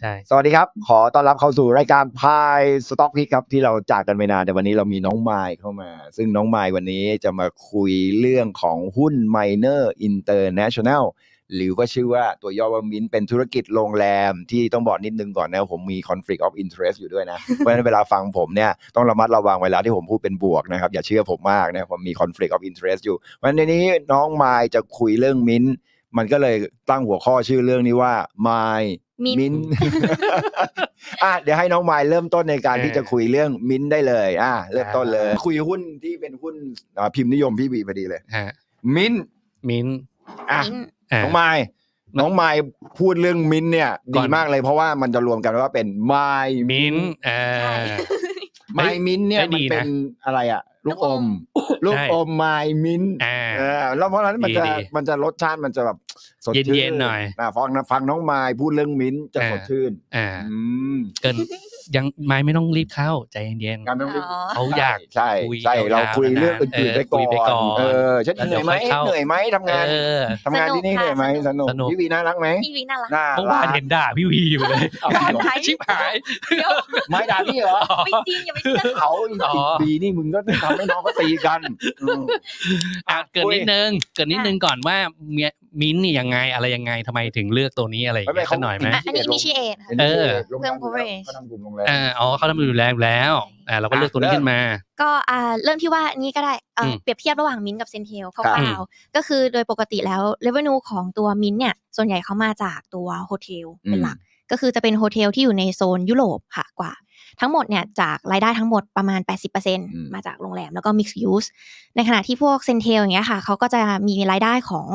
ใช่ สวัสดีครับ ขอต้อนรับเข้าสู่รายการพายสต็อกพิกครับที่เราจากกันไปนานแต่วันนี้เรามีน้องไมค์เข้ามา ซึ่งน้องไมค์วันนี้จะมาคุยเรื่องของหุ้น Miner International หรือว่าชื่อว่าตัวย่อว่ามินเป็นธุรกิจโรงแรมที่ต้องบอกนิดนึงก่อนนะ ผมมี conflict of interest อยู่ด้วยนะ เพราะฉะนั้นเวลาฟังผมเนี่ยต้องระมัดระวังเวลาที่ผมพูดเป็นบวกนะครับ อย่าเชื่อผมมากนะผมมี conflict of interest อยู่วันนี้น้องไมค์จะคุยเรื่องมินมันก็เลยตั้งหัวข้อชื่อเรื่องนี้ว่าไมค์มิ้นมิ้นอะเดี๋ยวให้น้องไมล์เริ่มต้นในการเออที่จะคุยเรื่องมิ้นได้เลย อะเริ่มต้นเลย คุยหุ้นที่เป็นหุ้นอ่าพิมพ์นิยมพี่บีพอดีเลยฮะมิ้นมิ้นอะมิ้นอ่าน้องไมล์น้องไมล์พูดเรื่องมิ้นเนี่ยก่ดีอนมากเลยเพราะว่ามันจะรวมกันว่าเป็นไมล์มิ้นอ่าไมล์มิ้นเนี่ยได้มันดีนะเป็นอะไรอะลูกอม ลูกใช่อมไมล์มิ้นอ่าเออแล้วเพราะฉะนั้นมันจะดีดีมันจะรสชาติมันจะแบบ สดชื่นเย็นๆหน่อยะฟังนะฟังน้องไมล์พูดเรื่องมิ้นจะอ่าสดชื่นอ่า อืมเกินยังไม่ไม่ต้องรีบเข้าใจเย็น การไม่ต้องรีบอ๋อ เขาอยากใช่คุยใช่ยาวๆเราคุยเรื่องนานๆอื่นๆไปเออคุก่ยไปก่ออนนเออฉันแล้วเหเดี๋นื่ยอวยไหมค่อยเข้า เหนื่อยไหมทำๆงานเออทำงานที่นี่เหนื่อยไหมสนุกสนุก พี่วีน่ารักไหมพี่วิน่ารัก น่าเมื่อวานรักเห็นด่าพี่วีอยู่เลยเอาด่าใครชิบหาย เดี๋ยวไม่ด่าพี่เหรอ ไม่จริงอย่าไปเชื่อเขาเขาอีกอ๋อ ปีนี่มึงก็ทำให้น้องเขาตีกันอืม อะเกินนิดนึง เกินนิดนึงก่อนว่าเมีย มิ้นท์นี่ยังไงอะไรยังไงทำไมถึงเลือกตัวนี้อะไรอย่างไม่เงี้ยเขาสักหน่อยไหม อะอันนี้อินิชิเอทค่ะ เออ โรงแรมเพิ่ม coverage เขาทำกลุ่มโรงแรม อ่าอ๋อเขาทำอยู่แล้วแล้วอ่าเราก็เลือกตัวนี้ขึ้นมา ก็อ่าเริ่มที่ว่านี้ก็ได้เอ่ออมเปรียบเทียบระหว่างมินกับเซนเทลคครับร่าวๆก็คือโดยปกติแล้วเรเวนูของตัวมินเนี่ยส่วนใหญ่เขามาจากตัวโฮเทลเป็นหลัก ก็คือจะเป็นโฮเทลที่อยู่ในโซนยุโรปค่ะกว่า ทั้งหมดเนี่ยจากรายได้ทั้งหมดประมาณ80%มาจากโรงแรมแล้วก็ Mixed Use ในขณะที่พวกเซนเทลอย่างเงี้ยค่ะเขาก็จะมีรายได้ของ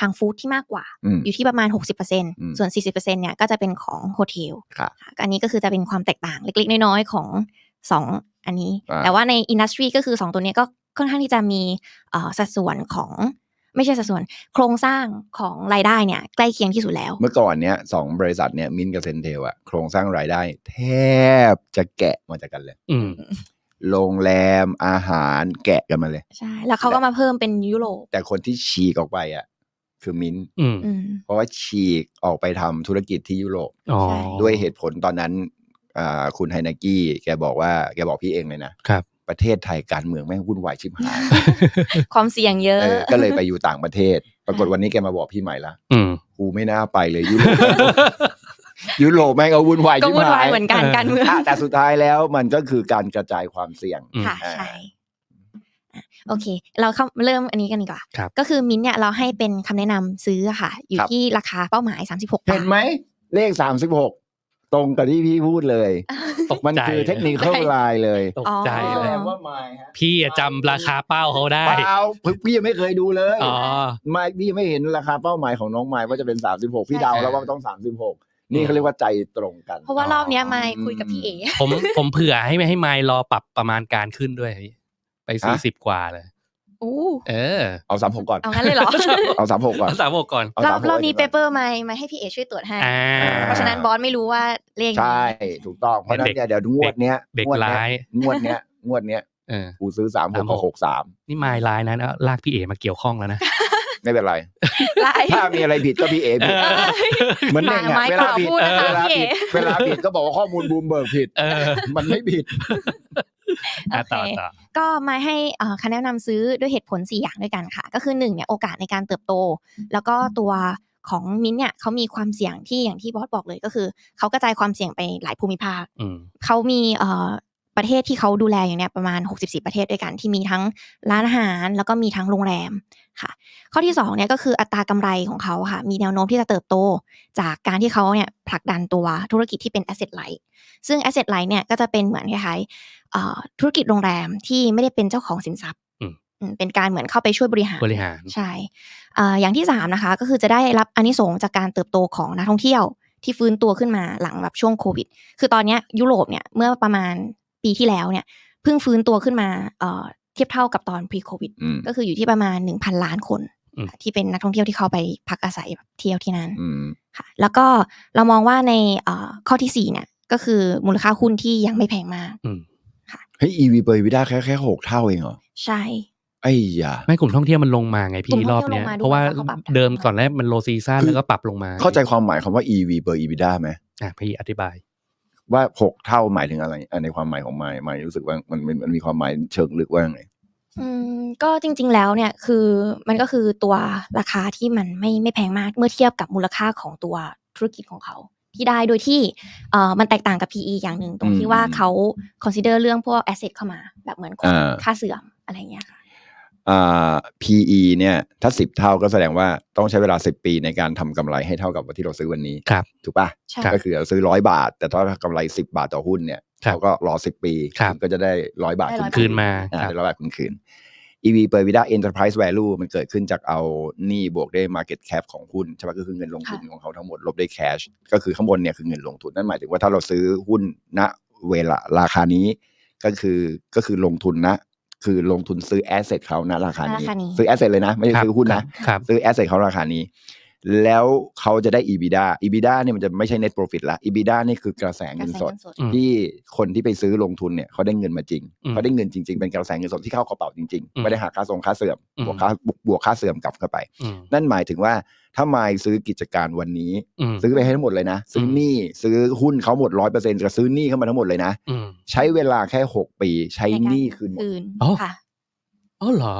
ทางฟู้ดที่มากกว่าอืมอยู่ที่ประมาณ 60%ส่วน 40%เนี่ยก็จะเป็นของโฮเทลครับค่ะอันนี้ก็คือจะเป็นความแตกต่างเล็ก ๆ น้อยๆของ 2 อันนี้อ่าแต่ว่าในอินดัสทรีก็คือ 2 ตัวเนี้ยก็ค่อนข้างที่จะมีเอ่อสัดส่วนของไม่ใช่สัดส่วนโครงสร้างของรายได้เนี่ย ใกล้เคียงที่สุดแล้ว เมื่อก่อนเนี้ยสองบริษัทเนี้ยมินกับเซนเทลอะโครงสร้างรายได้ แทบจะแกะมาจากกันเลยอืมโรงแรมอาหารแกะกันมาเลย ใช่ แล้วเขาก็มาเพิ่มเป็นยุโรปแต่คนที่ฉีกออกไปอะ คือมินอืม อืม เพราะว่าฉีกออกไปทำธุรกิจที่ยุโรป อ๋อใช่ด้วยเหตุผลตอนนั้นอ่าคุณไฮนากี้แกบอกว่าแกบอกพี่เองเลยนะ ครับ ประเทศไทยการเมืองแม่งวุ่นวายชิบหายความเสี่ยงเยอะ เออก็เลยไปอยู่ต่างประเทศ ปรากฏวันนี้แกมาบอกพี่ใหม่ละอืม กูไม่น่าไปเลยยุโรป ยุโรปแม่งก็วุ่นวายก็ชิบวุ่นวาหายยเหมือนกันการเมืองอะแต่สุดท้ายแล้วมันก็คือการกระจายความเสี่ยง อืม ค่ะ อ่า ใช่อะ โอเค เราเข้าเริ่มอันนี้กันดีกว่าครับก็คือมินท์เนี่ยเราให้เป็นคำแนะนำซื้อค่ะ อยู่ครับที่ราคาเป้าหมาย 36บาเห็ทนไหม เลขสามสิบหกตรงกับที่พี่พูดเลยตกมันใจคือเทคนิคเข้าไลน์เลยตกใจอ๋อเลยว่าไม่ฮะพี่อะจำราคาเป้าเขาได้เปล่าพี่ยังไม่เคยดูเลยอ๋อไม่พี่ยังไม่เห็นราคาเป้าหมายของน้องไม้ว่าจะเป็นสามสิบหกพี่เดาแล้วว่าต้องสามสิบหกนี่เขาเรียกว่าใจตรงกัน เพราะว่ารอบเนี้ยไม่คุยกับพี่เอผมผมเผื่อให้ไม่ให้ไมล์รอปรับประมาณการขึ้นด้วยพี่ ไปสี่สิบกว่าเลยอู้เออ เอาสามหกก่อน เอางั้นเลยเหรอ เอาสามหกก่อนสามหกก่อนเอารอสาบมหกรอบนี้ก่เปเปอร์ไม่ไม่ให้พี่เอช่วยตรวจให้อ่าเพราะฉะนั้นบอสไม่รู้ว่าเลขนี้ใช่ ถูกต้อง เพราะฉะนั้นเนี่ยเดี๋ยวงวดเนี้ยเด็กงวดเนี้ร้ายงวดเนี้ยงวดเนี้ยเออกูซื้อสามหกกับหกสามนี่ไมล์ไลน์นั้นเอาลากพี่เอมาเกี่ยวข้องแล้วนะไม่เป็นไรไลน์ถ้ามีอะไรผิดก็พี่เอผิดเออเหมือนเด็กไม้อะเวขลาอผิดพูดนะคะเวลาพี่เอผิดเวลาผิดก็บอกว่าข้อมูลบูมเบิร์กผิดเออมันไม่ผิดอะ โอต่อเคต่อก็มาให้เอ่อคำแนะนำซื้อด้วยเหตุผล 4 อย่างด้วยกันค่ะ ก็คือ1เนี่ยโอกาสในการเติบโต แล้วก็ตัวของมินท์เนี่ยเขามีความเสี่ยงที่อย่างที่บอสบอกเลยก็คือเขากระจายความเสี่ยงไปหลายภูมิภาคอืมเขามีเอ่อ ประเทศที่เขาดูแลอย่างเนี้ยประมาณ 64 ประเทศด้วยกันที่มีทั้งร้านอาหาร แล้วก็มีทั้งโรงแรมค่ะ ข้อที่2เนี่ยก็คืออัตรากำไรของเขาค่ะ มีแนวโน้มที่จะเติบโต จากการที่เขาเนี่ยผลักดันตัวธุรกิจที่เป็น asset light ซึ่ง asset light เนี่ยก็จะเป็นเหมือนคล้ายๆเอ่อธุรกิจโรงแรมที่ไม่ได้เป็นเจ้าของสินทรัพย์อืมอืมเป็นการเหมือนเข้าไปช่วยบริหารบริหารใช่เอ่ออย่างที่สามนะคะก็คือจะได้รับอานิสงส์จากการเติบโตของนักท่องเที่ยวที่ฟื้นตัวขึ้นมาหลังแบบช่วงโควิด คือตอนเนี้ยยุโรปเนี่ยเมื่อประมาณ ปีที่แล้วเนี่ยเพิ่งฟื้นตัวขึ้นมาเอ่อเทียบเท่ากับตอน pre covid อืมก็คืออยู่ที่ประมาณ 1,000 ล้านคนอืมที่เป็นนักท่องเที่ยวที่เข้าไปพักอาศัยแบบเที่ยวที่นั่นอืมค่ะแล้วก็เรามองว่าในเอ่อข้อที่สี่เนี่ยก็คือมูลค่าหุ้นที่ยังไม่แพงมากอืมเฮ้ย EV เปอร์วิด้าแค่แค่หกเท่าเองเหรอ ใช่ไอ้ยาไม่กลุ่มท่องเที่ยวมันลงมาไงกลุ่พี่มรท่ออบงเที่ยวเนี้ยลงมาด้วยเพราะว่าแล้วเขาปรับเดิมราคาก่อนแรกมันโลซีซั่นคือแล้วก็ปรับลงมา เข้าใจความหมายคำว่า EV per EBITDA ไหมอะพี่อธิบาย ว่าหกเท่าหมายถึงอะไรอะในความหมายของไมค์ไมค์รู้สึกว่ามันมันมันมีความหมายเชิงลึกว่าไงอืมก็จริง ๆ แล้วเนี่ยคือมันก็คือตัวราคาที่มันไม่ไม่แพงมากเมื่อเทียบกับมูลค่าของตัวธุรกิจของเขาที่ได้โดยที่เอ่อมันแตกต่างกับ PE อย่างหนึ่งตรงที่ว่าเขา consider เรื่องพวก asset เข้ามา แบบเหมือนอ่าค่าเสื่อมอะไรอย่างเงี้ยค่ะอ่า PE เนี่ยถ้าสิบเท่าก็แสดงว่าต้องใช้เวลาสิบปีในการทำกำไรให้เท่ากับที่เราซื้อวันนี้ครับถูกปะใช่ก็คือเราซื้อร้อยบาท แต่ถ้ากำไรสิบบาทต่อหุ้นเนี่ยครับเราก็รอสิบปีครับก็จะได้ร้อยบาทได้ร้อยคืนมาอ่าครับได้ร้อยบาทคืนคืน EV per EBITDA enterprise value มันเกิดขึ้นจากเอาหนี้บวกด้วย market cap ของหุ้นใช่ไหมก็คือเงินลงทุนของเขาทั้งหมดลบด้วย cash ก็คือข้างบนเนี่ยคือเงินลงทุนนั่นหมายถึงว่าถ้าเราซื้อหุ้นณเวลาราคานี้ก็คือก็คือลงทุนนะ คือลงทุนซื้อ asset เขาณราคานี้ราคานี้ ซื้อ asset เลยนะ ไม่ใช่ครับซื้อหุ้นนะครับซื้อ asset เขาราคานี้ แล้วเขาจะได้ EBITDA EBITDA เนี่ยมันจะไม่ใช่ net profit ละ EBITDA นี่คือกระแสเงินสดกระแสเงินสดอืมที่คนที่ไปซื้อลงทุนเนี่ยเขาได้เงินมาจริงอืมเขาได้เงินจริง ๆ เป็นกระแสเงินสดที่เข้ากระเป๋าจริงอืมๆไม่ได้หาค่าส่งค่าเสื่อมอืมบวกค่าบวกค่าเสื่อมกลับเข้าไปอืมนั่นหมายถึงว่าถ้ามายซื้อกิจการวันนี้อืมซื้อไปให้ทั้งหมดเลยนะ ซื้ออมหนี้ซื้อหุ้นเขาหมดร้อยเปอร์เซ็นต์จะซื้อหนี้เข้ามาทั้งหมดเลยนะอืมใช้เวลาแค่หกปี ใช้ในการหนี้คืนหมดคืนอ๋อค่ะอ๋อเหรอ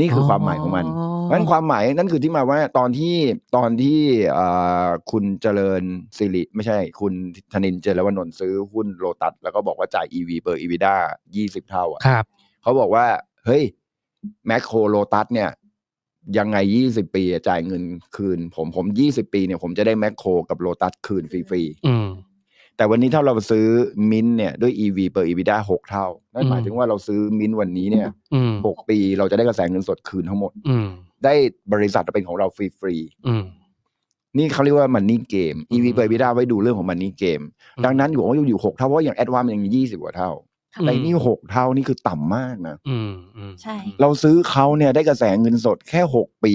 นี่คือความหมายของมันเพราะฉะ นั้นความหมายนั่นคือที่มาว่าตอนที่ตอนที่เอ่อคุณเจริญสิริไม่ใช่ คุณธนินเจริญวนนท์ซื้อหุ้นโลตัสแล้วก็บอกว่าจ่าย EV เปอร์ EBITDA ยี่สิบเท่าอะครับเขาบอกว่า เฮ้ยแมคโครโลตัสเนี่ย ยังไงยี่สิบปีอะจ่ายเงินคืน ผมผมยี่สิบปีเนี่ยผมจะได้แมคโครกับโลตัสคืนฟรีๆอืม แต่วันนี้ถ้าเราซื้อมินเนี่ยด้วย EV เปอร์ EBITDA หกเท่า นั่นหมายอืมถึงว่าเราซื้อมินวันนี้เนี่ยอืมหกปีเราจะได้กระแสเงินสดคืนทั้งหมดอืมได้บริษัทเป็นของเราฟรีอืมๆนี่เขาเรียกว่ามันนี่เกม EV อืมเปอร์ EBITDA ไว้ดูเรื่องของมันนี่เกมอืมดังนั้นอยู่ว่าอยู่หกเท่าเพราะอย่างแอดวานมันยังมียี่สิบกว่าเท่าค่ะแต่นี่หกเท่านี่คือต่ำมากนะอืมอืมใช่ เราซื้อเขาเนี่ยได้กระแสเงินสดแค่หกปี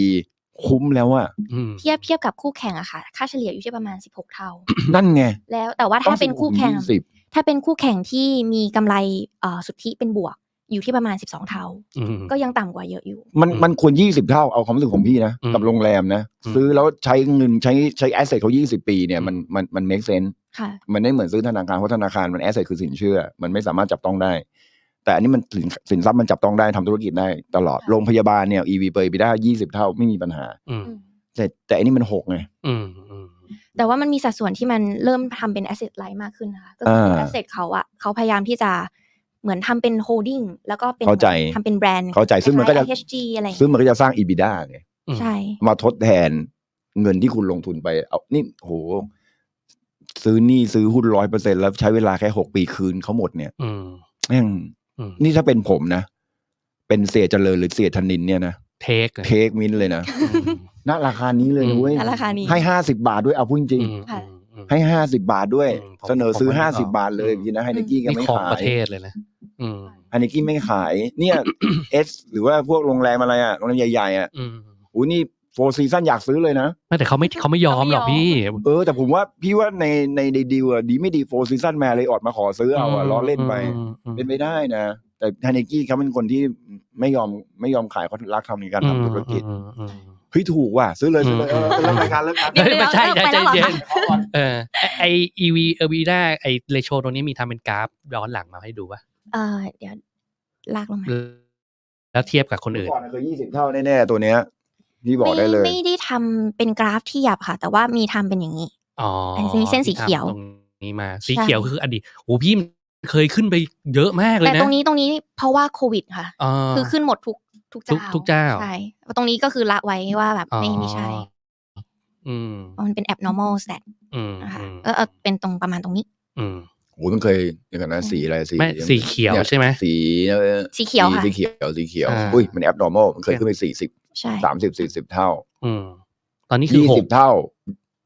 คุ้มแล้วอะอืมเทียบเทียบกับคู่แข่งอะค่ะ ค่าเฉลี่ยอยู่ที่ประมาณ 16 เท่า นั่นไง แล้วแต่ว่าถ้าเป็นคู่แข่งต้องสิบถ้าเป็นคู่แข่งที่มีกำไรเอ่อสุทธิเป็นบวกอยู่ที่ประมาณ 12 เท่าอืมก็ยังต่ำกว่าเยอะอยู่ มันอืมมันควรยี่สิบเท่าเอาความรู้สึกของพี่นะอืมกับโรงแรมนะอืมซื้อแล้วใช้เงินใช้ใช้แอสเซทเขายี่สิบปีเนี่ยอืมมันมันมัน make sense ค่ะมันไม่เหมือนซื้อธนาคารเพราะธนาคารมันแอสเซทคือสินเชื่อ มันไม่สามารถจับต้องได้ แต่อันนี้มันสินสินทรัพย์มันจับต้องได้ทำธุรกิจได้ตลอดค่ะโรงพยาบาลเนี่ย EV เปอร์ EBITDA ยี่สิบเท่าไม่มีปัญหาอืมอืมแต่แต่อันนี้มันหกไงอืมอืมแต่ว่ามันมีสัดส่วนที่มันเริ่มทำเป็น asset light มากขึ้นนะคะก็คืออ่า asset เขาอะเขาพยายามที่จะเหมือนทำเป็น holding แล้วก็เป็นเข้าใจทำเป็นแบรนด์เข้าใจซึ่งมันก็จะคล้ายๆ IHG อะไรอย่างซึ่งเงี้ยมันก็จะสร้าง EBITDA ไงอืมใช่ มาทดแทนเงินที่คุณลงทุนไปเอานี่โห ซื้อหนี่ซื้อหุ้นร้อยเปอร์เซ็นแล้วใช้เวลาแค่หกปีคืนเขาหมดเนี่ยอืมแม่งอืม นี่ถ้าเป็นผมนะ เป็นเสียเจริญหรือเสียธนินเนี่ยนะเทคเทคมินเลยนะอืมณราคานี้เลยนะเว้ยณราคานี้ให้ห้าสิบาทด้วยเอาพูดจริงอืมค่ะอืมๆให้ห้าสิบาทด้วยอืมผมเสนอซื้อผมห้าว่าสิบาทเลยอืมพี่นะไฮเนกี้ก็นี่ไม่ของขาปยระเทศเลยนะอืมไฮเนกี้ไม่ขาย เนี่ยเอสหรือว่าพวกโรงแรมอะไรอะโรงแรมใหญ่ๆอะอืมอู้นี่ โฟร์ซีซันอยากซื้อเลยนะ ไม่แต่เขาไม่เขาไม่ยอมหรอกพี่ เออ แต่ผมว่าพี่ว่าในในในดีลอะดีไม่ดีโฟร์ซีซันแมเลยออดมาขอซื้อเอาอะล้อเล่นไปอืมอืมเป็นไปได้นะ แต่ไฮเนกี้เขาเป็นคนที่ไม่ยอมไม่ยอมขายเขารักทำในการทำธุรกิจอืมอืมเฮ้ยถูกว่ะซื้อเลยซื้อเลยเออเลิกรายการเลิกการเฮ้ยไม่ใช่เดี๋ยวใจเดี๋ยวเย็นเออไอ EV เออวีด้าไอเรโชตัวนี้มีทำเป็นกราฟย้อนหลังมาให้ดูป่ะเออเดี๋ยวลากลงมาแล้วเทียบกับคนอื่นก่อนเคยยี่สิบเท่าแน่ๆตัวเนี้ย พี่บอกได้เลยไม่ได้ทำเป็นกราฟที่หยับค่ะ แต่ว่ามีทำเป็นอย่างนี้อ๋ออันนี้เส้นสีเขียวที่ทำตรงนี้มา สีใช่เขียวคืออดีตโอ้พี่มันเคยขึ้นไปเยอะมากเลยแต่นะตรงนี้ตรงนี้เพราะว่าโควิดค่ะอ๋อคือขึ้นหมดทุกทุกทุเจ้ากทุกเจ้าใช่ตรงนี้ก็คือละไว้ว่าแบบไม่อ๋อไม่ใช่อืมเพราะมันเป็น abnormal stat อืมนะคะอืมเออเออเป็นตรงประมาณตรงนี้ อืมโอ้ยมันเคยเดี๋ยวกันนะสีอะไรสีไม่สีเขียวนี่ใช่ไหมสีเออสีเขียวค่ะสีเขียวสีเขียวอ่าอุ้ยมันแอบนอร์มอลมันเคยขึ้นไปสี่สิบ ใช่สามสิบสี่สิบเท่า อืมตอนนี้คือยี่หสิกบเท่า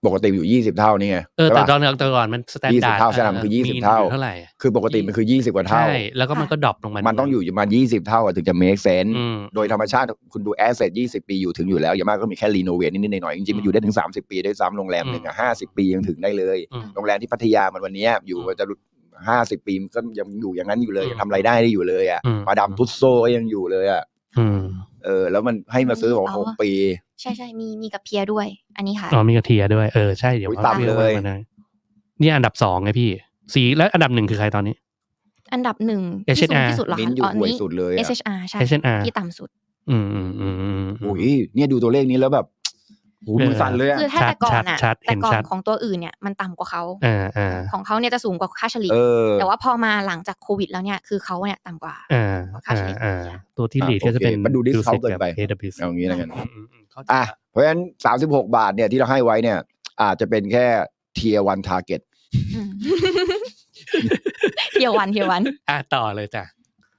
ปกติอยู่ยี่สิบเท่านี่ไงเออใช่แต่ปะตอนแต่ก่อนมันสแตนดาร์ด20เท่าใช่ไหมมันคือ20เท่าเท่าไหร่อะคือปกติมันคือยี่สิบกว่าเท่า ใช่ แล้วก็มันก็ดรอปลงมา มัมันต้องอยู่ประมาณยี่สิบเท่าอะถึงจะ make sense อืมโดยธรรมชาติคุณดูแอสเซทยี่สิบปีอยู่ถึงอยู่แล้ว อย่างมากก็มีแค่รีโนเวทนิดๆหน่อยๆจริงๆมันอยู่ได้ถึงสามสิบปีได้วยซ้ำโรงแรมหนึ่งอะห้าสิบปียังถึงได้เลยอืมโรงแรมที่พัทยามันวันเนี้ยอยู่อืมจะห้าสิบปีมันก็ยังอยู่อย่างนั้นอยู่เลยอืมยังทำรายได้ได้อยู่เลยอะอืมมาดามทุสโซก็ยังอยู่เลยอะ เออแล้วมันให้มาซื้อบอกอ๋อหกปี ใช่ใช่มีมีกับเพียด้วย อันนี้ค่ะอ๋อมีกระเทียด้วยเออใช่เดี๋ยวอุ๊ยอาต่ำชื่อเลยมานะนี่อันดับสองไงพี่ สีแล้วอันดับหนึ่งคือใครตอนนี้ อันดับหนึ่งที่สูง HSR ที่สุดเหรอมิ้นคะท์อยู่อ๋อหวยนี้สุดเลยอะ SHR ใช่ SHR ที่ต่ำสุด อืมอืมอืมอืมโอ้ยเนี่ยดูตัวเลขนี้แล้วแบบ หูมือสั่นเลยอะคือถ้าแต่ก่อนอะชัดๆแต่ก่อเห็นชันดของตัวอื่นเนี่ยมันต่ำกว่าเขาอ่าอ่าของเขาเนี่ยจะสูงกว่าค่าเฉลี่ยเออแต่ว่าพอมาหลังจากโควิดแล้วเนี่ยคือเขาเนี่ยต่ำกว่าอ่าค่าอ่าเฉลี่ยอ่าตัวที่อ่าลีดก็จะเป็นโอเคมันดู discount Dulcet เกินไปกับ AWS เอางี้แล้วกันอืมอืมอืมเข้าใจอะละเพราะฉะนั้นสามสิบหกบาทเนี่ยที่เราให้ไว้เนี่ย อาจจะเป็นแค่เทียวันทาร์เก็ตอืมเที่ยววันเที่ยววัน อะต่อเลยจ้ะ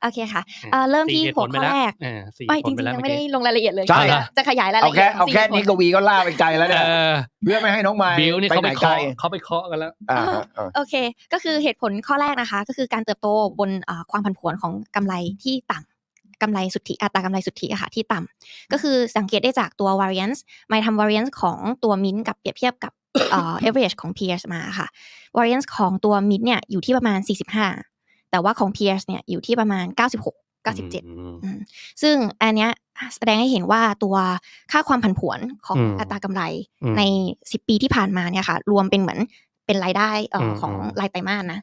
โอเคค่ะเอ่อเริ่มที่สี่หตุผลหัวข้อไปล้วแรกอ่าสี่ไม่เหตุจผลริงๆปแล้วยังไม่ได้เอกี้ลงรายละเอียดเลยใช่จะจะขยายรายเอาละเอีแค่ยดเอาแค่สี่นี้คกวีก็ล่าไปไกลแล้วเนี่ยเออเพื่อไม่ให้น้องไม้บิวนี่เขาไปหนไกลเคาะเขาไปเคาะกันแล้วอ่าฮะอ่าโอเค ก็คือเหตุผลข้อแรกนะคะ ก็คือการเติบโตบนเอ่อความผันผวนของกำไรที่ต่ำกำไรสุทธิอัตรากำไรสุทธิอะค่ะที่ต่ำก็คือสังเกตได้จากตัว variance ไม่ทำ variance ของตัวมินกับเปรียบเทียบกับเอ่อ average ของ peers มาค่ะ variance ของตัวมินเนี่ยอยู่ที่ประมาณ 45 แต่ว่าของ peers เนี่ยอยู่ที่ประมาณ 96 97อืมอืมซึ่งอันเนี้ยแสดงให้เห็นว่าตัวค่าความผันผวนของอืมอัตรากำไรอืมใน 10 ปีที่ผ่านมาเนี่ยค่ะ รวมเป็นเหมือนเป็นรายได้เอ่ออมของอืมรายไตรมาสนะ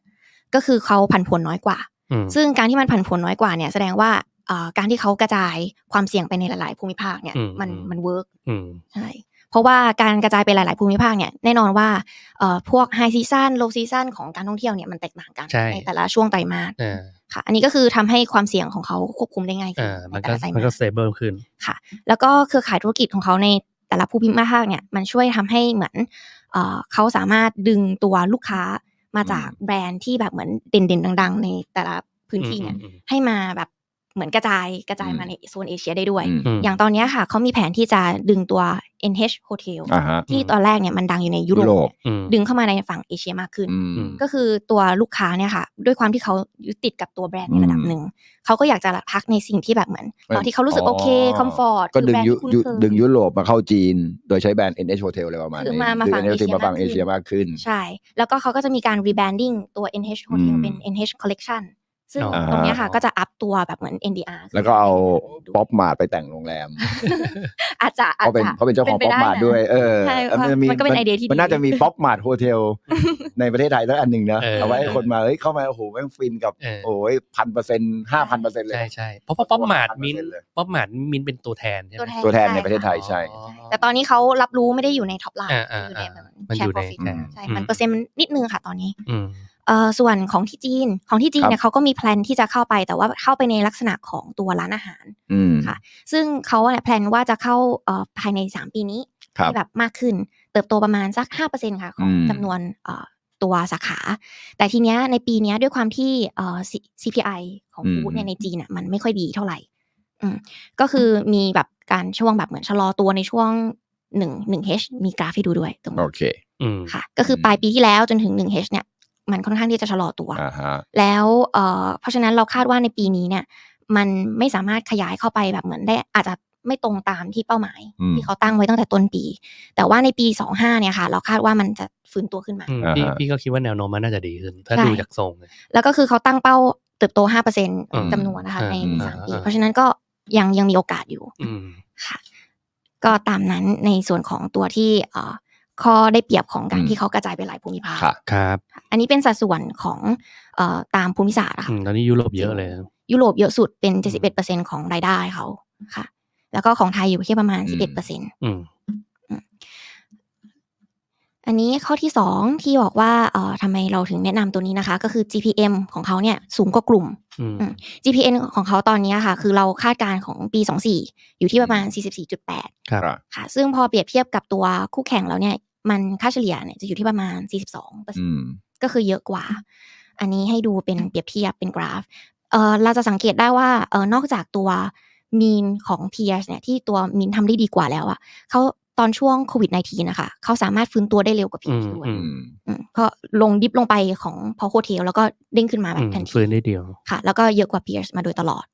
ก็คือเขาผันผวนน้อยกว่าอืมซึ่งการที่มันผันผวนน้อยกว่าเนี่ยแสดงว่าเอ่อการที่เขากระจายความเสี่ยงไปในหลาย ๆ ภูมิภาคเนี่ยอืมมันอืมมันเวิร์กอืมใช่ เพราะว่าการกระจายไปหลาย ๆ ภูมิภาคเนี่ยแน่นอนว่าเอ่อพวกไฮซีซันโลซีซันของการท่องเที่ยวเนี่ยมันแตกต่างกันใช่แต่ละช่วงไตรมาสอ่าค่ะ อันนี้ก็คือทำให้ความเสี่ยงของเขาควบคุมได้ง่ายขึ้นอ่าในมันแต่ก็ละไตรมันมาก็สสเตเบิลขึ้นค่ะ แล้วก็เครือข่ายธุรกิจของเขาในแต่ละภูมิภาคเนี่ยมันช่วยทำให้เหมือนเอ่อเขาสามารถดึงตัวลูกค้ามาจากแบรนด์ที่แบบเหมือนเด่นๆ ดัง ๆ ในแต่ละพื้นที่เนี่ยอืมอืมให้มาแบบ เหมือนกระจายกระจายอืมมาในโซนเอเชียได้ด้วยอืมอืมอย่างตอนเนี้ยค่ะเขามีแผนที่จะดึงตัว NH Hotel อ่าฮะที่ตอนแรกเนี่ยมันดังอยู่ในยุโรยุโรปปอืมดึงเข้ามาในฝั่งเอเชียมากขึ้นอืมอืมก็คือตัวลูกค้าเนี่ยค่ะ ด้วยความที่เขายึดติดกับตัวแบรนด์ในระดับอืมหนึ่ง เขาก็อยากจะพักในสิ่งที่แบบเหมือนเอ้ยตอนที่เขารู้สึกอ๋อโอเคคอมฟอร์ตก็ดึงยุคุ้นยุเคยดึงยุโรปมาเข้าจีน โดยใช้แบรนด์ NH Hotel อะไรประมาณคือนี้มามาดึงฝั่ง NH เอเชียมาฝั่งมากเอขึ้นเชียมากขึ้น ใช่ แล้วก็เขาก็จะมีการ rebranding ตัว NH Hotel อืมเป็น NH Collection ซึ่งอ๋อตรงเนี้ยค่ะก็จะอัพตัวแบบเหมือน NDR แล้วก็เอาดูป๊อปมาดไปแต่งโรงแรม อาจจะอาจเขาเป็นจะเขาเป็นเจ้าของเป็นป๊อปไปได้มาดนะด้วย เออใช่แล้วมันก็เป็นไอเดียที่ดีมันน่าจะมีป๊อปมาดโฮเทลในประเทศไทยสักอันหนึ่งนะเออเอาไว้ให้คนมาเฮ้ยเข้ามาโอ้โหแม่งฟินกับเออโอ้ยพันเปอร์เซ็นต์ห้าพันเปอร์เซ็นต์เลยใช่ใช่เพราะว่าป๊อปมาดมิน100%เลยป๊อปมาดมินเป็นตัวแทนใช่ไหมตัวแทนตัวแทนในช่ประเทศไทยค่ะใช่อ๋อแต่ตอนนี้เขารับรู้ไม่ได้อยู่ในท็อปไลน์อ่าอ่าอยู่ในอ่าแบบมันแชอยู่ร์ใน profit อืมใช่อืมมันเปอร์เซ็นต์นิดนึงค่ะตอนนี้อืมเอ่อ ส่วนของที่จีนของที่จีนครับเนี่ยเขาก็มีแพลนที่จะเข้าไปแต่ว่าเข้าไปในลักษณะของตัวร้านอาหารอืมค่ะ ซึ่งเขาเนี่ยแพลนว่าจะเข้าเอ่อภายใน 3 ปีนี้ครับให้แบบมากขึ้น เติบโตประมาณสัก 5%ค่ะของอืมจำนวนเอ่อตัวสาขา แต่ทีเนี้ยในปีเนี้ยด้วยความที่เอ่อ C- CPI ของฟู้ดเนี่ยในจีนอะมันไม่ค่อยดีเท่าไหร่อืมก็คือมีแบบการช่วงแบบเหมือนชะลอตัวในช่วงหนึ่งหนึ่ง H มีกราฟให้ดูด้วยตรงโอนี้เคอืมค่ะ ก็คือปลายปีที่แล้วจนถึงหนึ่ง H เนี่ย มันค่อนข้างที่จะชะลอตัวอ่าฮะแล้วเอ่อเพราะฉะนั้นเราคาดว่าในปีนี้เนี่ย มันไม่สามารถขยายเข้าไปแบบเหมือนได้อาจจะไม่ตรงตามที่เป้าหมายอืมที่เขาตั้งไว้ตั้งแต่ต้นปี แต่ว่าในปี 25เนี่ยค่ะ เราคาดว่ามันจะฟื้นตัวขึ้นมาอืมอ่าพี่ฮะพี่ก็คิดว่าแนวโน้มมันน่าจะดีขึ้น ถ้าใช่ดูจากทรงเนี่ยแล้วก็คือเขาตั้งเป้าเติบโต5%อืมจำนวนนะคะอ่าในอืมสามปีอ่าเพราะฉะนั้นก็ยังยังมีโอกาสอยู่อืมค่ะ ก็ตามนั้นในส่วนของตัวที่เอ่อ ข้อได้เปรียบของการอืมที่เขากระจายไปหลายภูมิภาคค่ะครับ อันนี้เป็นสัดส่วนของเอ่อตามภูมิศาสตร์อะอืค่ะมตอนนี้ยุโรปเยอะเลย ยุโรปเยอะสุดเป็น71%ของรายได้เขาค่ะ แล้วก็ของไทยอยู่ที่ประมาณอืม11%อืมอันนี้ข้อที่สองที่บอกว่าเอ่อทำไมเราถึงแนะนำตัวนี้นะคะ ก็คือ GPM ของเขาเนี่ยสูงกว่ากลุ่มอืมอืม GPM ของเขาตอนนี้ค่ะ คือเราคาดการณ์ของปี 24 อยู่ที่ประมาณ 44.8ครับครับค่ะ ซึ่งพอเปรียบเทียบกับตัวคู่แข่งแล้วเนี่ย มันค่าเฉลี่ยเนี่ยจะอยู่ที่ประมาณ 42อืมก็คือเยอะกว่า อันนี้ให้ดูเป็นเปรียบเทียบเป็นกราฟเอ่อเราจะสังเกตได้ว่าเอ่อนอกจากตัวมีนของ peers เนี่ยที่ตัวมีนทำได้ดีกว่าแล้วอะเขาตอนช่วงโควิด -19 นะคะเขาสามารถฟื้นตัวได้เร็วกว่า peers อืมด้วยอืมอืมอืมก็ลงดิฟลงไปของพอโคเทลแล้วก็เด้งขึ้นมาแบอืบมทันทีฟื้นได้เดียวค่ะ แล้วก็เยอะกว่า peers มาโดยตลอด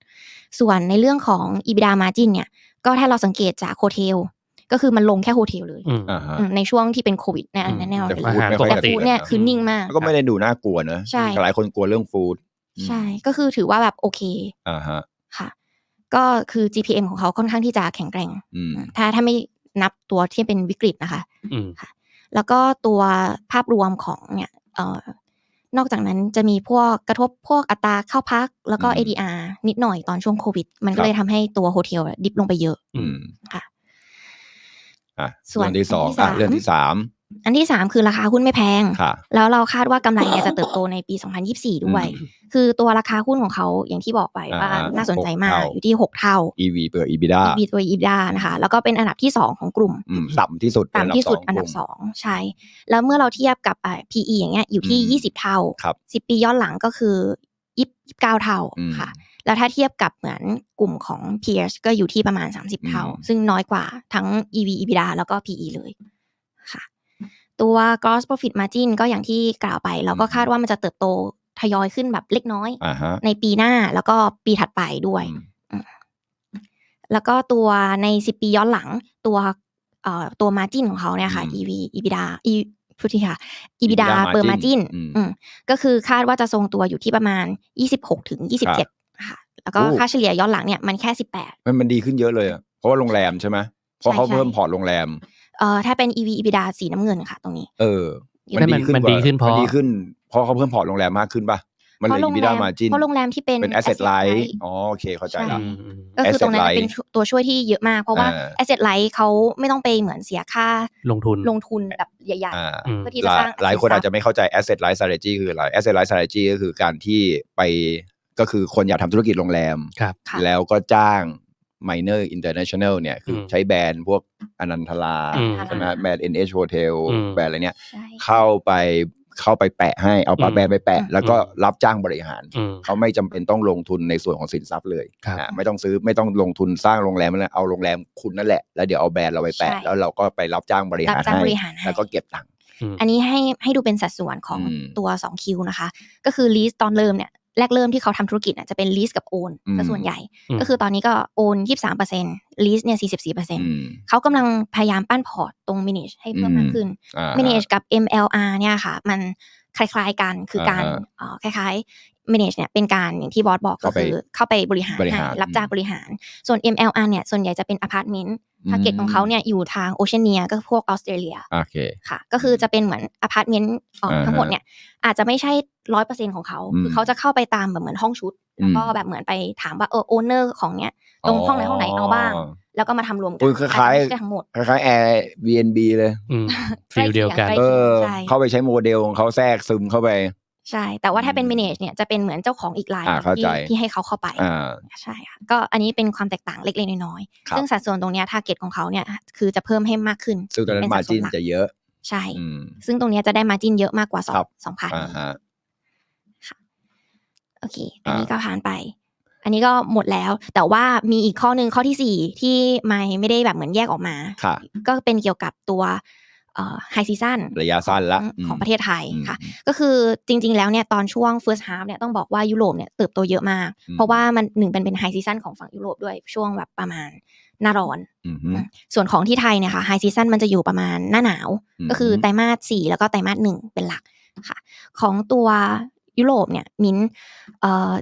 ส่วนในเรื่องของ EBITDA margin เนี่ย ก็ถ้าเราสังเกตจากโฮเทล ก็คือมันลงแค่โฮเทลเลยอืมอ่าฮะอืมในช่วงที่เป็นโควิดแน่อืมแน่ๆแต่เลยอาหารไม่ปค่อยกแต่ติฟูดเนี่ยคือนิ่งมาก ก็ไม่ได้ดูน่ากลัวนะใช่หลายคนกลัวเรื่องฟู้ดใช่ก็คือถือว่าแบบโอเคอ่าฮะค่ะ ก็คือ GPM ของเขาค่อนข้างที่จะแข็งแกร่งอืมถ้าถ้าไม่นับตัวที่เป็นวิกฤตนะคะอืมแล้วก็ตัวภาพรวมของเนี่ยเอ่อนอกจากนั้นจะมีพวกกระทบพวกอัตราเข้าพัก แล้วก็อืม ADR นิดหน่อยตอนช่วงโควิด มันครัก็บเลยทำให้ตัวโฮเทลดิบลงไปเยอะอืมค่ะ อะส่วนเรื่องที่สองอันที่อะสามเรื่องที่สามอันที่สามคือราคาหุ้นไม่แพงค่ะแล้วเราคาดว่ากำไรเนี่ยจะเติบโตในปี 2024 ด้วย คือตัวราคาหุ้นของเขาอย่างที่บอกไปว่าอ่าน่าสนใจมากหกเท่าอยู่ที่ 6 เท่า EV เปิด EBITDA EV ตัว EBITDA นะคะ แล้วก็เป็นอันดับที่ 2 ของกลุ่มอืมต่ำที่สุดต่ำที่สุดอันดับกลุ่มสองใช่ แล้วเมื่อเราเทียบกับอ่า PE อย่างเงี้ยอยู่ที่อืม20 เท่าครับ10 ปีย้อนหลังก็คือ 29 เท่าอืมค่ะ แล้วถ้าเทียบกับเหมือนกลุ่มของ peers ก็อยู่ที่ประมาณ 30 เท่าอืมซึ่งน้อยกว่าทั้ง EV EBITDA แล้วก็ PE เลยค่ะ ตัว gross profit margin ก็อย่างที่กล่าวไป เราก็คาดว่ามันจะเติบโตทยอยขึ้นแบบเล็กน้อยอ่าฮะในปีหน้าแล้วก็ปีถัดไปด้วยอืมแล้วก็ตัวใน 10 ปีย้อนหลังตัวเอ่อตัว margin ของเขาเนี่ยค่ะอืม EV EBITDA E พูดทีค่ะ EBITDA EBITDA per margin margin อืมอืมก็คือคาดว่าจะทรงตัวอยู่ที่ประมาณ 26ถึง27ค่ะ แล้วก็โอ้ค่าเฉลี่ยย้อนหลังเนี่ยมันแค่18มันมันดีขึ้นเยอะเลยอะเพราะว่าโรงแรมใช่ไหมเพราะเขาใช่เพิ่มพอร์ตโรงแรมเอ่อถ้าเป็น EV EBITDA สีน้ำเงินค่ะ ตรงนี้ เออไม่มันมันดีขึ้นเพราะมันดีขึ้นเพราะเขาเพิ่มพอร์ตโรงแรมมากขึ้นป่ะมันเลยเพราะโรงแร EBITDA ม margin เพราะโรงแรมที่เป็นเป็น asset asset light light อ๋อโอเคเข้าใจใช่ละอืมอืมก็คือตรงนั้น asset เป็น light ตัวช่วยที่เยอะมาก เพราะว่าอ่า asset light เขาไม่ต้องไปเหมือนเสียค่าลงทุนลงทุนแบบใหญ่อ่าอืมเพื่อที่หจะลาสยร้างหลายคนสินทรัพย์อาจจะไม่เข้าใจ asset light strategy คืออะไร asset light strategy ก็คือการที่ไป ก็คือคนอยากทำธุรกิจโรงแรม ครับ ค่ะ แล้วก็จ้าง minor international เนี่ยคืออม ใช้แบรนด์พวกอนันทลาอืม ใช่ไหมแบรนด์ NH Hotel อืม แบรนด์อะไรเนี่ย ใช่ เข้าไปเข้าไปแปะให้เอาปาอืม แบรนด์ไปแปะอืมแล้วก็รับจ้างบริหาร อืม เขาไม่จำเป็นต้องลงทุนในส่วนของสินทรัพย์เลยครับ อะไม่ต้องซื้อไม่ต้องลงทุนสร้างโรงแรมนั่นแหละเอาโรงแรมคุณนั่นแหละ แล้วเดี๋ยวเอาแบรนด์เราไปแปะ ใช่ แล้วเราก็ไปรับจ้างบริรับหารจ้างให้บริหารให้ แล้วก็เก็บตังค์ อันนี้ให้ให้ดูเป็นสัดส่วนของอืม ตัว 2 คิวนะคะ ก็คือ lease ตอนเริ่มเนี่ย แรกเริ่มที่เขาทำธุรกิจน่ะจะเป็น lease กับ own อืมซะส่วนใหญ่อืมก็คือตอนนี้ก็ own 23% lease เนี่ย44%อืมเขากำลังพยายามปั้นพอร์ตตรง manage ให้เพิ่มมากขึ้นอ่า manage กับ MLR เนี่ยค่ะ มันคล้ายๆกันคือการอ่าฮะเอ่อคล้ายๆ manage เนี่ยเป็นการอย่างที่บอสบอกก็เข้าไปคือเข้าไปบริหารบริให้หารรับจ้างบริหาร ส่วน MLR เนี่ยส่วนใหญ่จะเป็นอพาร์ตเมนต์อืมทาร์เก็ตของเขาเนี่ยอยู่ทางโอเชียเนียก็พวกออสเตรเลียโอเคค่ะ ก็คือจะเป็นเหมือนอพาร์ตเมนต์เอ่ออ่าฮะทั้งหมดเนี่ยอาจจะไม่ใช่ร้อยเปอร์เซ็นของเขาอืมคือเขาจะเข้าไปตามแบบเหมือนห้องชุด แล้วก็อืมแบบเหมือนไปถามว่าเออโอเนอร์ของเนี้ยตรงห้องไหนห้องไหนเอาบ้าง แล้วก็มาทำรวมกัอุ้ยคอาจจะล้ายไม่ใช่ทั้งหมดๆคล้ายๆ Air BNB เลยอืมฟิลเดียวกันใกล้เอเคียงอใช่เข้าไปใช้โมเดลของเขาแทรกซึมเข้าไป ใช่ แต่ว่าถ้าเป็นอืม manage เนี่ยจะเป็นเหมือนเจ้าของอีกรายอ่าหนึ่งเข้าที่ใจที่ให้เขาเข้าไปอ่าใช่ค่ะก็อันนี้เป็นความแตกต่างเล็กๆน้อยครัๆบซึ่งสัดส่วนตรงเนี้ย target ของเขาเนี่ยคือจะเพิ่มให้มากขึ้นซึ่งตอนนั้เป็นนมาสัดส่วจินหลักจะเยอะ ใช่อืมซึ่งตรงเนี้ยจะได้มาจินเยอะมากกว่าสองครับสองพันอ่าฮะโอเค อันนี้อ่าก็ผ่านไป อันนี้ก็หมดแล้ว แต่ว่ามีอีกข้อหนึ่งข้อที่สี่ที่ไม่ไม่ได้แบบเหมือนแยกออกมาค่ะก็เป็นเกี่ยวกับตัว ไฮซีซันระยะสั้นละของอืมของประเทศไทยอืมค่ะ ก็คือจริง ๆ แล้วเนี่ยตอนช่วง first half เนี่ยต้องบอกว่ายุโรปเนี่ยเติบโตเยอะมากอืมเพราะว่ามันหนึ่งเป็นเป็นไฮซีซันของฝั่งยุโรปด้วยช่วงแบบประมาณหน้าร้อนอืมฮึส่วนของที่ไทยเนี่ยค่ะไฮซีซันมันจะอยู่ประมาณหน้าหนาวอืมก็คือไตรมาสสี่แล้วก็ไตรมาสหนึ่งเป็นหลักค่ะ ของตัวยุโรปเนี่ยมินเอ่อ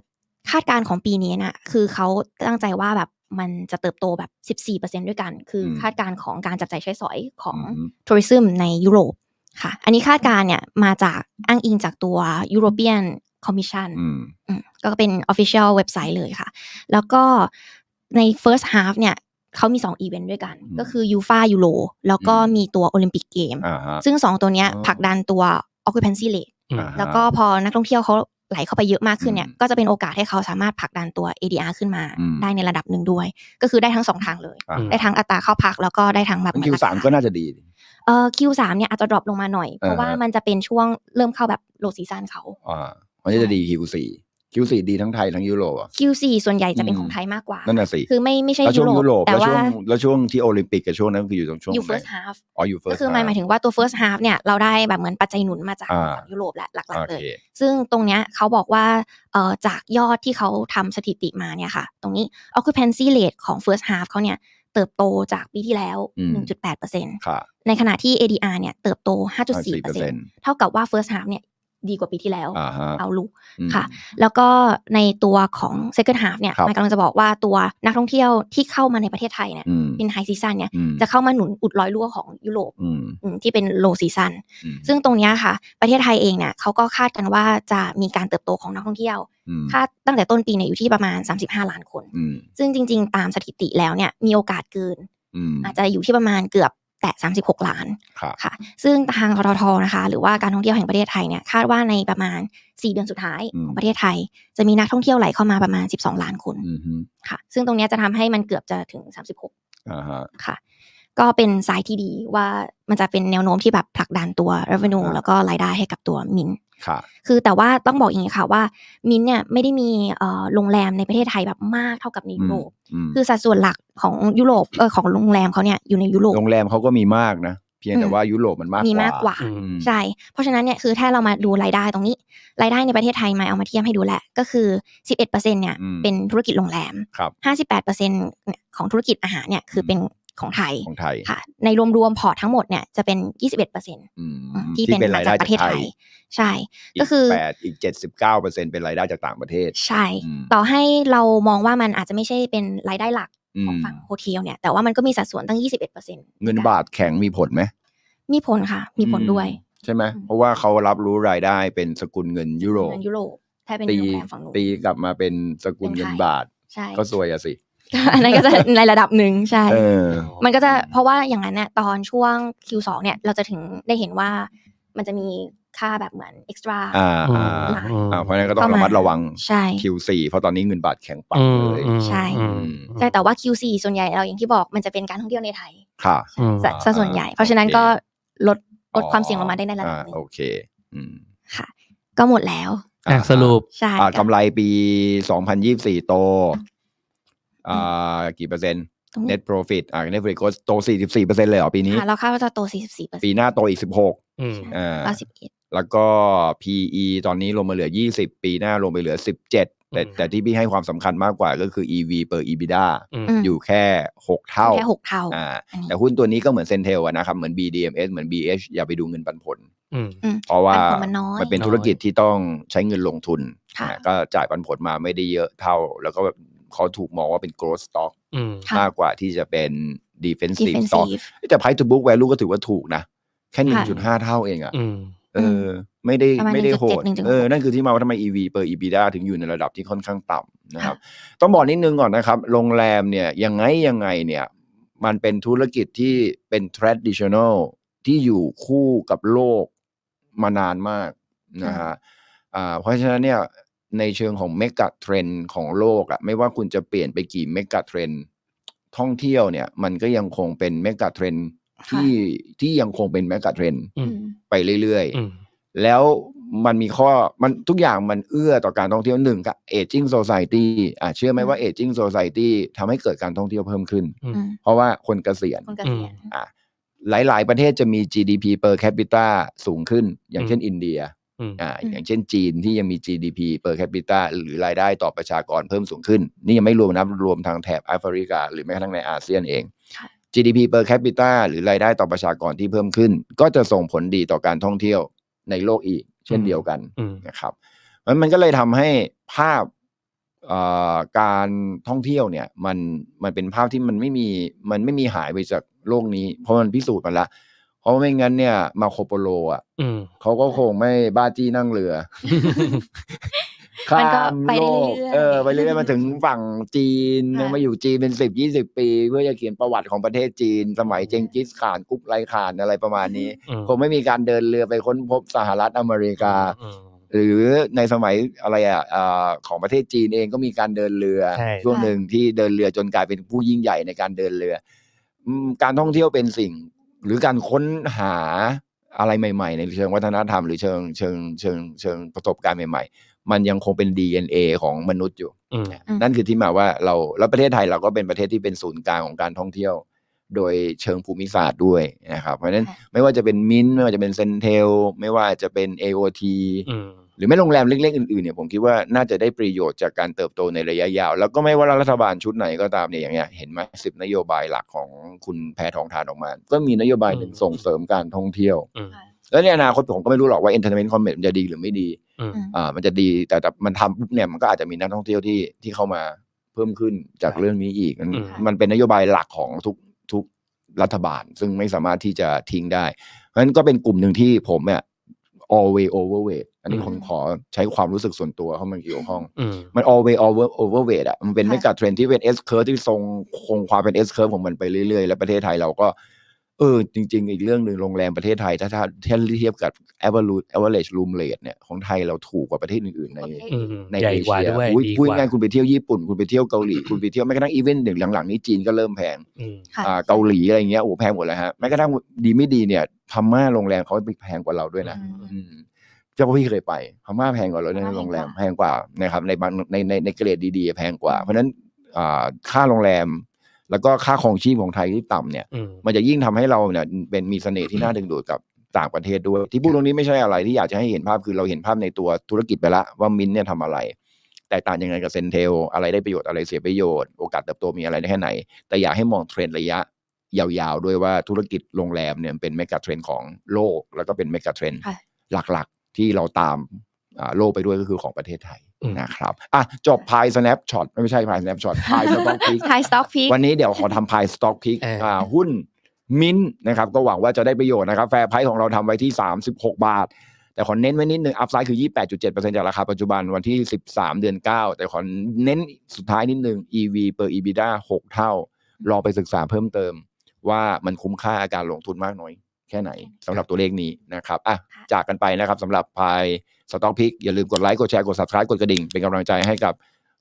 คาดการณ์ของปีนี้นะคือเขาตั้งใจว่าแบบ มันจะเติบโตแบบ 14%ด้วยกัน คืออมคาดการณ์ของการจับจ่ายใช้สอยของอืมทัวริซึมในยุโรปค่ะ อันนี้คาดการณ์เนี่ยมาจากอ้างอิงจากตัว European Commission อืมอืมก็เป็น official เว็บไซต์เลยค่ะ แล้วก็ใน first half เนี่ยเขามี 2 อีเวนต์ด้วยกันอืมก็คือยูฟายูโรแล้วก็อืมมีตัวโอลิมปิกเกมอ่าฮะซึ่ง 2 ตัวเนี้ยอ๋อผลักดันตัว occupancy rate อืมอ่าฮะแล้วก็พอนักท่องเที่ยวเขา ไหลเข้าไปเยอะมากขึ้นเนี่ยอืมก็จะเป็นโอกาสให้เขาสามารถผลักดันตัว ADR ขึ้นมาอืมได้ในระดับหนึ่งด้วย ก็คือได้ทั้งสองทางเลยอ่าอืมได้ทั้งอัตราเข้าพักแล้วก็ได้ทั้งแบบคิวสามราคก็น่าจะดีเอ่อ Q3 เนี่ยอาจจะดรอปลงมาหน่อย เพราะว่าอ่าฮะมันจะเป็นช่วงเริ่มเข้าแบบโลซีซันเขาอ่ามันจะดีคิวสี่ คิวสี่ดีทั้งไทยทั้งยุโรปอะ Q4 ส่วนใหญ่จะเป็นอืมของไทยมากกว่า นั่นน่ะสิคือไม่ไม่ใช่แล้วช่วงยุโรป แต่แล้วช่ว่าวงแล้วช่วงที่โอลิมปิกกับช่วงนั้นคืออยู่ตรงช่วงอยู่ไหน first half อ๋ออยู่เฟิร์ก็สคือหมายหมายถึงว่าตัว first half เนี่ยเราได้แบบเหมือนปัจจัยหนุนมาจากอ่าฝั่งยุโรปแหละหลักโอๆเลยเคซึ่งตรงเนี้ยเขาบอกว่าเอ่อจากยอดที่เขาทำสถิติมาเนี่ยค่ะ ตรงนี้ occupancy rate ของ first half เขาเนี่ยเติบโตจากปีที่แล้วอืม1.8%ค่ะในขณะที่ ADR เนี่ยเติบโต5.4% 4%เท่ากับว่า first half เนี่ย ดีกว่าปีที่แล้วอ่าฮะเอาลุกอืมค่ะ แล้วก็ในตัวของ second half เนี่ยครับหมายกำลังจะบอกว่าตัวนักท่องเที่ยวที่เข้ามาในประเทศไทยเนี่ยอืมเป็นไฮซีซันเนี่ยอืมจะเข้ามาหนุนอุดรอยรั่วของยุโรปอืมอืมที่เป็นโลซีซันอืมซึ่งตรงเนี้ยค่ะ ประเทศไทยเองเนี่ยเขาก็คาดกันว่าจะมีการเติบโตของนักท่องเที่ยวอืมคาดตั้งแต่ต้นปีเนี่ยอยู่ที่ประมาณ 35 ล้านคนอืมซึ่งจริง ๆ ตามสถิติแล้วเนี่ยมีโอกาสเกินอืมอาจจะอยู่ที่ประมาณเกือบ แตะ 36 ล้านครับค่ะ ซึ่งทางทททนะคะ หรือว่าการท่องเที่ยวแห่งประเทศไทยเนี่ยคาดว่าในประมาณ 4 เดือนสุดท้ายอืมของประเทศไทย จะมีนักท่องเที่ยวไหลเข้ามาประมาณ 12 ล้านคนอืมฮึค่ะ ซึ่งตรงเนี้ยจะทำให้มันเกือบจะถึง 36อ่าฮะค่ะ ก็เป็นสายที่ดีว่ามันจะเป็นแนวโน้มที่แบบผลักดันตัว revenue ครับแล้วก็รายได้ให้กับตัวมิน ค่ะคือแต่ว่าต้องบอกอย่างนี้ค่ะว่ามินเนี่ยไม่ได้มีเอ่อโรงแรมในประเทศไทยแบบมากเท่ากับในยุโรปอืมคือสัดส่วนหลักของยุโรปเออของโรงแรมเขาเนี่ยอยู่ในยุโรปโรงแรมเขาก็มีมากนะเพียงแต่อืมว่ายุโรปมันมากมีกว่ามากกว่าอืมใช่เพราะฉะนั้นเนี่ยคือถ้าเรามาดูรายได้ตรงนี้ รายได้ในประเทศไทยมาเอามาเทียบให้ดูแหละ ก็คือ 11%เนี่ยอืมเป็นธุรกิจโรงแรมครับ58%ของธุรกิจอาหารเนี่ยคือเป็น ของไทยของไทยค่ะ ในรวมๆพอร์ตทั้งหมดเนี่ยจะเป็น 21%อืมที่เป็นมาจากประเทศไทย ใช่ ก็คือแปดอีกเจ็ดสิบเก้าเปอร์เซ็นเป็นรายได้จากต่างประเทศ ใช่อืมต่อให้เรามองว่ามันอาจจะไม่ใช่เป็นรายได้หลักอืของมฝั่งโฮเทลเนี่ยแต่ว่ามันก็มีสัดส่วนตั้ง 21%เงินบาทแข็งมีผลไหมมีผลค่ะ มีผลด้วยใช่ไหมอืมเพราะว่าเขารับรู้รายได้เป็นสกุลเงินยุโรปเงินยุโรปถ้าเป็นตีโรงแรมฝั่งนู้นตีกลับมาเป็นสกุลเงินบาทใช่ก็ซวยอะสิ อันนั้นก็จะในระดับหนึ่งใช่เออมันก็จะเพราะว่าอย่างนั้นเนี่ยตอนช่วง Q2 เนี่ยเราจะถึงได้เห็นว่ามันจะมีค่าแบบเหมือน extra อ่าอือ่ามอ่าเพราะฉะนั้นก็ต้องเข้ามาระมัดระวังใช่ Q4 เพราะตอนนี้เงินบาทแข็งปักอืมเลยอืมใช่อืมใช่แต่ว่า Q4 ส่วนใหญ่เราอย่างที่บอกมันจะเป็นการท่องเที่ยวในไทยค่ะอืมซะซะส่วนใหญ่ เพราะฉะนั้นก็ลดลดความเสี่ยงลงมาได้ในระดับอ่าหนึงโอเคอืมค่ะ ก็หมดแล้วอะสรุปใช่อ่าก็กำไรปี 2024 โต อ่ากี่เปอร์เซ็นต์ตรงนี้ net profit อ่า net profit ก็โต 44เปอร์เซ็นต์เลยเหรอปีนี้ค่ะเราคาดว่าจะโต 44เปอร์เซ็ปีนต์หน้าโตอีก 16อืมอ่า91แล้วก็ PE ตอนนี้ลงมาเหลือ 20 ปีหน้าลงไปเหลือ 17 แต่อืมแต่ที่พี่ให้ความสำคัญมากกว่าก็คือ EV per EBITDA อืมอืมอยู่แค่ 6 เท่าแค่หกเท่าอ่าอันนี้แต่หุ้นตัวนี้ก็เหมือนเซนเทลนะครับ เหมือน BDMs เหมือน BH อย่าไปดูเงินปันผลอืมอืมเพราะว่าปันผลมันน้อยมันเป็นธุรกิจที่ต้องใช้เงินลงทุนค่ะอ่าก็จ่ายปันผลมาไม่ได้เยอะเท่า แล้วก็แบบ เขาถูกมองว่าเป็น growth stock อืมค่ะมากกว่าที่จะเป็น defensive stock defensive แต่ price to book value ก็ถือว่าถูกนะ แค่ค่ะ1.5เท่าเองอะอืมเออ ไม่ได้ประมาณไม่ได้โหด1.7 1.6เออนั่นคือที่มาว่าทำไม EV per EBITDA ถึงอยู่ในระดับที่ค่อนข้างต่ำนะครับ ต้องบอกนิดนึงก่อนนะครับ โรงแรมเนี่ยยังไงยังไงเนี่ย มันเป็นธุรกิจที่เป็น traditional ที่อยู่คู่กับโลกมานานมากนะฮะอ่าเพราะฉะนั้นเนี่ย ในเชิงของเมกะเทรนของโลกอะไม่ว่าคุณจะเปลี่ยนไปกี่เมกะเทรนท่องเที่ยวเนี่ย มันก็ยังคงเป็นเมกะเทรนที่ที่ยังคงเป็นเมกะเทรนอืมไปเรื่อยอืมๆแล้วมันมีข้อมันทุกอย่างมันเอื้อต่อการท่องเที่ยวหนึ่งกับ aging society อะเชื่อไหมว่า aging society ทำให้เกิดการท่องเที่ยวเพิ่มขึ้นอืมอืมเพราะว่าคนเกษียณคนเกษียณอะหลาย ๆ ประเทศจะมี GDP per capita สูงขึ้น อย่างเช่นอินเดีย อืมอ่าอืมอย่างเช่นจีนที่ยังมี GDP per capita หรือรายได้ต่อประชากรเพิ่มสูงขึ้น นี่ยังไม่รวมนับรวมทางแถบแอฟริกา หรือแม้กระทั่งในอาเซียนเองค่ะ GDP per capita หรือรายได้ต่อประชากรที่เพิ่มขึ้น ก็จะส่งผลดีต่อการท่องเที่ยวในโลกอีก เช่นเดียวกันอืมนะครับมันมันก็เลยทำให้ภาพเอ่อการท่องเที่ยวเนี่ย มันมันเป็นภาพที่มันไม่มีมันไม่มีหายไปจากโลกนี้ เพราะมันพิสูจน์มาแล้วเพ ราะไม่งั้นเนี่ยมาโคโปโลอะอืมเขาก็คงไม่บ้าจี้นั่งเรือมันก็ข้ามไปโลเรื่กอยๆเออไปเรื่อยๆมาถึงฝั่งจีนค่ะยังมาอยู่จีนเป็นสิบยี่สิบปี เพื่อจะเขียนประวัติของประเทศจีน สมัยเจงกิสข่านกุ๊กไลข่านอะไรประมาณนี้อืมคงไม่มีการเดินเรือไปค้นพบสหรัฐอเมริกาอืมหรือในสมัยอะไรอะเอ่อของประเทศจีนเองก็มีการเดินเรือใช่ช่วงหนึ่งที่เดินเรือจนกลายเป็นผู้ยิ่งใหญ่ในการเดินเรืออืมการท่องเที่ยวเป็นสิ่ง หรือการค้นหาอะไรใหม่ ๆ ในเชิงวัฒนธรรมหรือเชิงเชิงเชิงเชิงประสบการณ์ใหม่ ๆ มันยังคงเป็น DNA ของมนุษย์อยู่อืมอืมนั่นคือที่มาว่าเราแล้วประเทศไทยเราก็เป็นประเทศที่เป็นศูนย์กลางของการท่องเที่ยว โดยเชิงภูมิศาสตร์ด้วยนะครับ เพราะฉะนั้นค่ะไม่ว่าจะเป็นมินไม่ว่าจะเป็นเซนเทลไม่ว่าจะเป็น AOT อืม หรือไม่โรงแรมเล็กๆอื่นๆเนี่ยผมคิดว่าน่าจะได้ประโยชน์จากการเติบโตในระยะยาว แล้วก็ไม่ว่ารัฐบาลชุดไหนก็ตามเนี่ยอย่างเงี้ยเห็นไหมสิบนโยบายหลักของคุณแพทองทานออกมา ก็มีนโยบายหนึ่งอืมส่งเสริมการท่องเที่ยวอืมแล้วในอนาคตผมก็ไม่รู้หรอกว่า entertainment commerce มันจะดีหรือไม่ดีอืมอ่ามันจะดีแต่แต่มันทำปุ๊บเนี่ยมันก็อาจจะมีนักท่องเที่ยวที่ที่เข้ามาเพิ่มขึ้นจากเรื่องนี้อีกมันอืมมันเป็นนโยบายหลักของทุกทุกรัฐบาล ซึ่งไม่สามารถที่จะทิ้งได้เพราะฉะนั้นก็เป็นกลุ่มหนึ่งที่ผมเนี่ย always overweight อันนี้ผมขอใช้ความรู้สึกส่วนตัวเข้ามาเกี่ยวข้องอืมมัน always over overweight อะมันเป็นค่ะไม่กับเทรนที่เป็น S curve ที่ทรงคงความเป็น S curve ของมันไปเรื่อยๆ แล้วประเทศไทยเราก็ เออ จริง ๆ อีกเรื่องหนึ่งโรงแรมประเทศไทย ถ้าถ้าถ้าเทียบกับ average average room rate เนี่ยของไทยเราถูกกว่าประเทศอื่นๆ ในอืมในใหญ่เอกว่าเชียด้วยอุ๊ยดีพูดกว่าง่ายๆคุณไปเที่ยวญี่ปุ่น คุณไปเที่ยวเกาหลี คุณไปเที่ยวแม้กระทั่งอีเวนต์หนึ่งหลังๆนี้จีนก็เริ่มแพงอืมค่ะอ่าเกาหลีอะไรเงี้ยโอ้โหแพงหมดแล้วฮะแม้กระทั่งดีไม่ดีเนี่ยพม่าโรงแรมเขาไปแพงกว่าเราด้วยนะอืมอืม เจ้าพี่เคยไปพม่าแพงกว่าเราในพม่าโรงแรมแพงกว่าแพงกว่านะครับในบางในในในเกรดดีๆแพงกว่า เพราะฉะนั้นอ่าค่าโรงแรม แล้วก็ค่าครองชีพของไทยที่ต่ำเนี่ยอืมมันจะยิ่งทำให้เราเนี่ยเป็นมีเสน่ห์ที่น่าดึงดูดกับต่างประเทศด้วย ที่พูดตรงนี้ไม่ใช่อะไรที่อยากจะให้เห็นภาพคือเราเห็นภาพในตัวธุรกิจไปละว่ามินท์เนี่ยทำอะไร แตกต่างยังไงกับเซนเทลอะไรได้ประโยชน์อะไรเสียประโยชน์โอกาสเติบโตมีอะไรได้แค่ไหน แต่อยากให้มองเทรนด์ระยะยาวๆ ด้วยว่าธุรกิจโรงแรมเนี่ยเป็นเมกะเทรนด์ของโลก แล้วก็เป็นเมกะเทรนด์ค่ะหลักๆ ที่เราตามอ่าโลกไปด้วยก็คือของประเทศไทยอืมนะครับอะจบพาย snapshot ไม่ใช่พาย snapshot พาย stock pick ไทยสต็อกพีควันนี้เดี๋ยวขอทำพายสต็อกพิกเอออ่อ่าหุ้นมินนะครับก็หวังว่าจะได้ประโยชน์นะครับ แฟร์ไพรส์ของเราทำไว้ที่ 36 บาท แต่ขอเน้นไว้นิดนึง อัพไซด์คือ 28.7%จากราคาปัจจุบันวันที่ 13 เดือน 9 แต่ขอเน้นสุดท้ายนิดนึง EV per EBITDA 6 เท่า ลองไปศึกษาเพิ่มเติม ว่ามันคุ้มค่าอาการลงทุนมากน้อย แค่ไหนสำหรับตัวเลขนี้นะครับอะค่ะจากกันไปนะครับสำหรับพายสต็อกพิกอย่าลืมกดไลค์กดแชร์กด subscribe กดกระดิ่ง เป็นกำลังใจให้กับ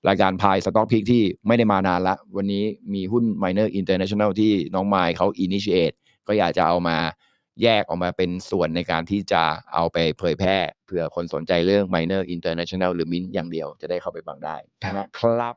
รายการพายสต็อกพิกที่ไม่ได้มานานละ วันนี้มีหุ้น Miner International ที่น้องไมค์เขา initiate ก็อยากจะเอามาแยกออกมาเป็นส่วนในการที่จะเอาไปเผยแพร่เผื่อคนสนใจเรื่อง Miner International หรือมินอย่างเดียวจะได้เข้าไปฟังได้นะครับ